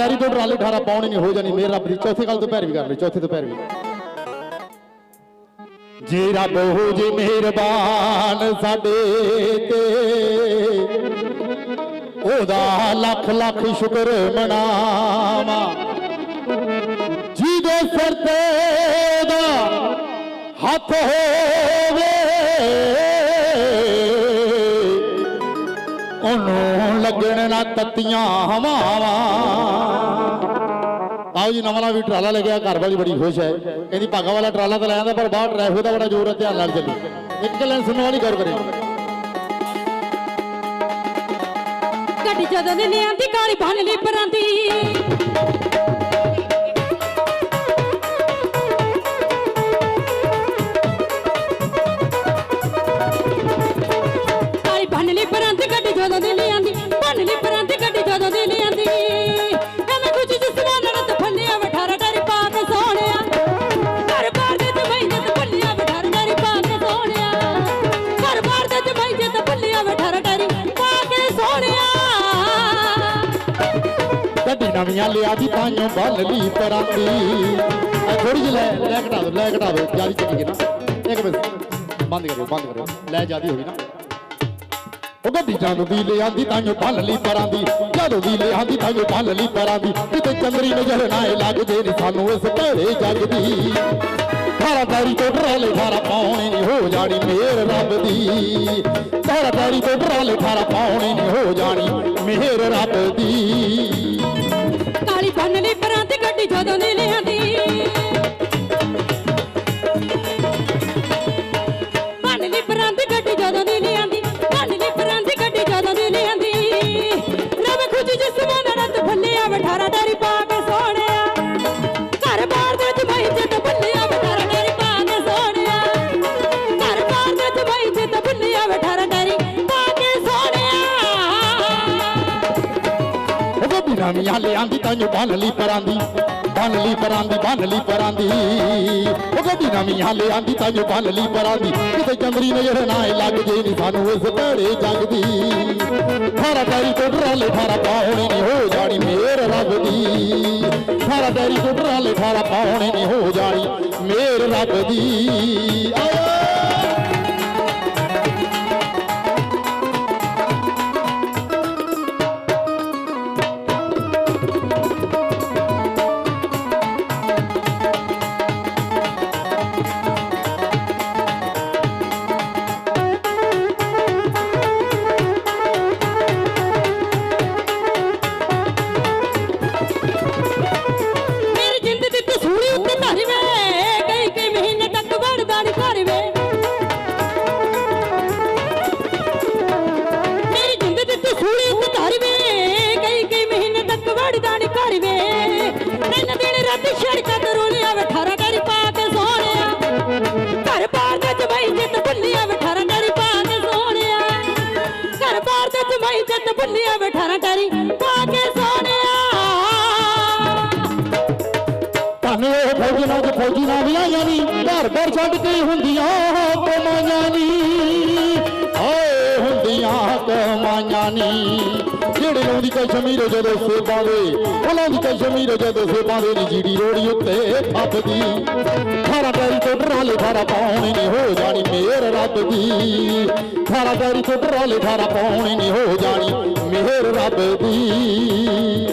ਟੈਰੀ ਤੋਂ ਟਰਾਲੀ ਠਾਰਾ ਪਾਉਣੀ ਨਹੀਂ, ਹੋ ਜਾਣੀ ਮੇਰ ਰੱਬ ਦੀ। ਚੌਥੀ ਗੱਲ ਤੋਂ ਪੈਰ ਵੀ ਲਈ ਚੌਥੀ ਤੋਂ ਪੈਰਵੀ ਜੇ ਰੱਬ ਹੋ ਜੇ ਮਿਹਰਬਾਨ ਸਾਡੇ ਤੇ, ਉਹਦਾ ਲੱਖ ਲੱਖ ਸ਼ੁਕਰ ਮਨਾਵਾ। ਜਿਹਦੇ ਸਿਰ ਤੇ ਦਾ ਹੱਥ ਹੋਵੇ, ਉਹਨੂੰ ਲੱਗਣ ਨਾ ਤੱਤੀਆਂ ਹਵਾਵਾਂ। ਆਓ ਜੀ ਨਵਾਂ ਵੀ ਟਰਾਲਾ ਲੈ ਗਿਆ ਘਰ ਵਾਲੀ ਬੜੀ ਖੁਸ਼ ਹੈ। ਕਹਿੰਦੀ, ਭਾਗਾ ਵਾਲਾ ਟਰਾਲਾ ਤਾਂ ਲੈ ਆਂਦਾ, ਪਰ ਬਾਹਰ ਟ੍ਰੈਫਿਕ ਦਾ ਬੜਾ ਜ਼ੋਰ ਹੈ, ਧਿਆਨ ਨਾਲ ਚੱਲੀ। ਇੱਕ ਗੱਲ ਸੁਣਨ ਵਾਲੀ ਗੌਰ ਕਰੇ। ਗੱਡੀ ਜਦੋਂ ਦੀ ਲਿਆਂਦੀ ਕਾਲੀ ਬੰਨ ਲਈ ਪਰਾਂਦੀ। ਗੱਡੀ ਨਵੀਆਂ ਲਿਆ ਦੀ ਤਾਂੋਂ ਬੱਲ ਪਰਾਂਦੀ। ਐ ਥੋੜੀ ਜਿਹੀ ਲੈ ਲੈ ਘਟਾ ਦੋ, ਲੈ ਘਟਾ ਦੋ, ਜ਼ਿਆਦਾ ਚੱਲੀ ਨਾ। ਇੱਕ ਮਿੰਟ, ਬੰਦ ਕਰਿਓ ਬੰਦ ਕਰਿਓ। ਲੈ ਜਿਆਦੀ ਹੋ ਗਈ ਨਾ। ਉਹ ਗੱਡੀ ਜਾਨੂੰ ਦੀ ਲਿਆਂਦੀ ਤਾਂੋਂ ਬੱਲ ਪਰਾਂਦੀ। ਜਦੋਂ ਦੀ ਲਿਆਂਦੀ ਤਾਂੋਂ ਬੱਲ ਪਰਾਂਦੀ। ਕਿਤੇ ਚੰਦਰੀ ਨਜ਼ਰ ਨਾ ਲੱਗਦੇ ਨੀ ਸਾਨੂੰ ਇਸ ਭੈੜੇ ਜੱਗ ਦੀ। ਸਾਰਾ ਦਾਰੀ ਤੋਂ ਟਰਾਲੇ ਠਾਰਾ ਪਾਉਣੇ ਨਹੀਂ ਹੋ ਜਾਣੀ ਮੇਰ ਰੱਬ ਦੀ। ਸਾਰਾ ਦਾਰੀ ਤੋਂ ਟਰਾਲੇ ਠਾਰਾ ਪਾਉਣੇ ਨਹੀਂ ਹੋ ਜਾਣੀ ਮੇਰ ਰੱਬ ਦੀ। ਕਾਲੀ ਬੰਨ ਨਵੀਆਂ ਲਿਆਂਦੀ ਤਾਂੋਂ ਬੰਨ ਲਈ ਪਰਾਂਦੀ, ਬੰਨ ਲਈ ਪਰਾਂਦੀ, ਬੰਨ ਲਈ ਪਰਾਂਦੀ। ਉਹ ਗੱਡੀ ਨਵੀਆਂ ਲਿਆਂਦੀ ਤਾਂੋਂ ਬੰਨ ਲਈ ਪਰਾਂਦੀ। ਕਿਤੇ ਚੰਦਰੀ ਨਜ਼ਰ ਨਾ ਇਹ ਲੱਗ ਜੇ ਨਹੀਂ ਸਾਨੂੰ ਇਸ ਭੈੜੇ ਜੱਗ ਦੀ। ਸਾਰਾ ਡੈਰੀ ਤੋਂ ਟਰਾਲੇ ਠਾਰਾ ਪਾਉਣੇ ਨਹੀਂ ਹੋ ਜਾਣੀ ਮੇਰ ਰੱਬ ਦੀ। ਸਾਰਾ ਡੈਰੀ ਤੋਂ ਟਰਾਲੇ ਠਾਰਾ ਪਾਉਣੇ ਨਹੀਂ ਹੋ ਜਾਣੀ ਮੇਰ ਰੱਬ ਦੀ। ਆਏ ਘਰ ਵੇ ਤਿੰਨ ਦਿਨ ਰਾਤ ਸੜਕਾਂ ਤੇ ਰੋਲਿਆ ਵਠਾਰਾ ਡਰੀ ਪਾ ਕੇ ਸੋਹਣਿਆ। ਘਰ ਬਾਰ ਦੇ ਜਮਾਈ ਜਿੱਤ ਭੁੱਲਿਆ ਵਠਾਰਾ ਡਰੀ ਪਾ ਕੇ ਸੋਹਣਿਆ। ਘਰ ਬਾਰ ਦੇ ਜਮਾਈ ਜਿੱਤ ਭੁੱਲਿਆ ਵਠਾਰਾ ਡਰੀ ਪਾ ਕੇ ਸੋਹਣਿਆ। ਧੰਨ ਉਹ ਫੌਜੀ ਨਾਲ ਤੇ ਫੌਜੀ ਨਾਲ ਵਿਆਹੀਆਂ ਨੀ ਘਰ ਘਰ ਛੱਡ ਕੇ ਹੁੰਦੀਆਂ ਕਮਾਈਆਂ ਨੀ। ਹੁੰਦੀਆਂ ਕਮਾਈਆਂ ਨੀ। ਜਿਹੜੇ ਲਾਉਂਦੀ ਕਸ਼ਮੀਰ ਜਦੋਂ ਸੇਬਾਂ ਦੇ ਉਹ ਦੀ ਕਸ਼ਮੀਰ ਜਦੋਂ ਸੇਬਾਂ ਦੇ ਨੀ ਜੀੜੀ ਰੋੜੀ ਉੱਤੇ ਫੱਬਦੀ। ਖਾਰਾ ਡੈਰੀ ਤੋਂ ਟਰਾਲੇ ਖਾਰਾ ਪਾਉਣੇ ਨਹੀਂ ਹੋ ਜਾਣੀ ਮੇਰ ਰੱਬ ਦੀ। ਖਾਰਾ ਪੈਰੀ ਤੋਂ ਟਰਾਲੇ ਖਾਰਾ ਪਾਉਣੇ ਨੀ ਹੋ ਜਾਣੀ ਮੇਰ ਰੱਬ ਦੀ।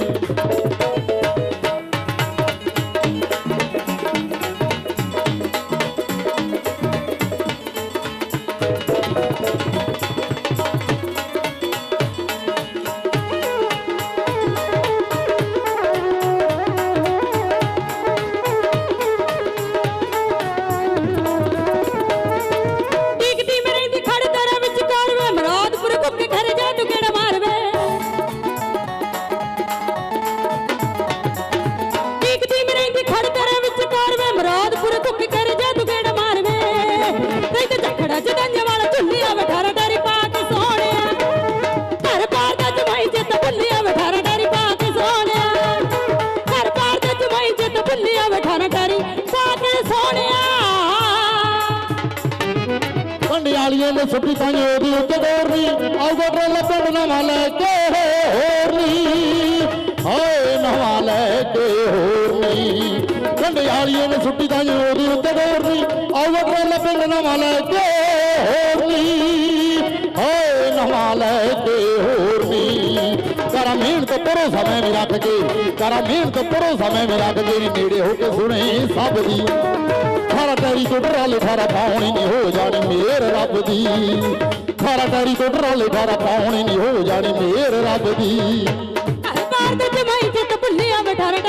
ਭੁੱਲਿਆ ਵਠਾਰਾ ਡਰੀ ਪਾ ਕੇ ਸੋਹਣਿਆ ਪੰਡਿਆਲੀਆਂ ਨੇ ਸੁੱਟੀ ਪਾਈ ਉਹਦੀ ਉੱਤੇ ਦੌਰ ਨਹੀਂ ਆਊਗਾ ਟਰੇਲਾ ਪਿੰਡ ਨਵਾਂ ਲੈ ਕੇ ਹੋਰ ਨਹੀਂ। ਹਾਏ, ਨਵਾਂ ਕੇ ਹੋਰਨੀ ਨਹੀਂ। ਨੇ ਸੁੱਟੀ ਤਾਂ ਉਹਦੀ ਉੱਤੇ ਗੌਰ ਨਹੀਂ ਆਵਾ ਟਰੇਲਾ ਪਿੰਡ ਨਵਾਂ ਲੈ ਕੇ ਕਰਾਂ ਪਰੋ ਸਮੇਂ ਵੀ ਰੱਖ ਕੇ ਕਰਾਂ ਮਿਹਨਤ ਪਰੋ ਸਮੇਂ ਵੀ ਰੱਖ ਕੇ, ਨੇੜੇ ਹੋ ਕੇ ਸੁਣੇ ਸਭ ਦੀ। ਖਾਰਾ ਤੇਰੀ ਤੋਂ ਡਰਾਲੇ ਖਾਰਾ ਪਾਉਣੀ ਨਹੀਂ ਹੋ ਜਾਣੀ ਮੇਰ ਰੱਬ ਦੀ। ਖਾਰਾ ਤੇਰੀ ਤੋਂ ਡਰਾਲੇ ਖਾਰਾ ਪਾਉਣੀ ਨਹੀਂ ਹੋ ਜਾਣੀ ਮੇਰ ਰੱਬ ਦੀ। ਘਰ ਬਾਰ ਦੇ ਜਮਾਈ ਤੇ ਭੁੱਲਿਆ ਬਠਾਰਾ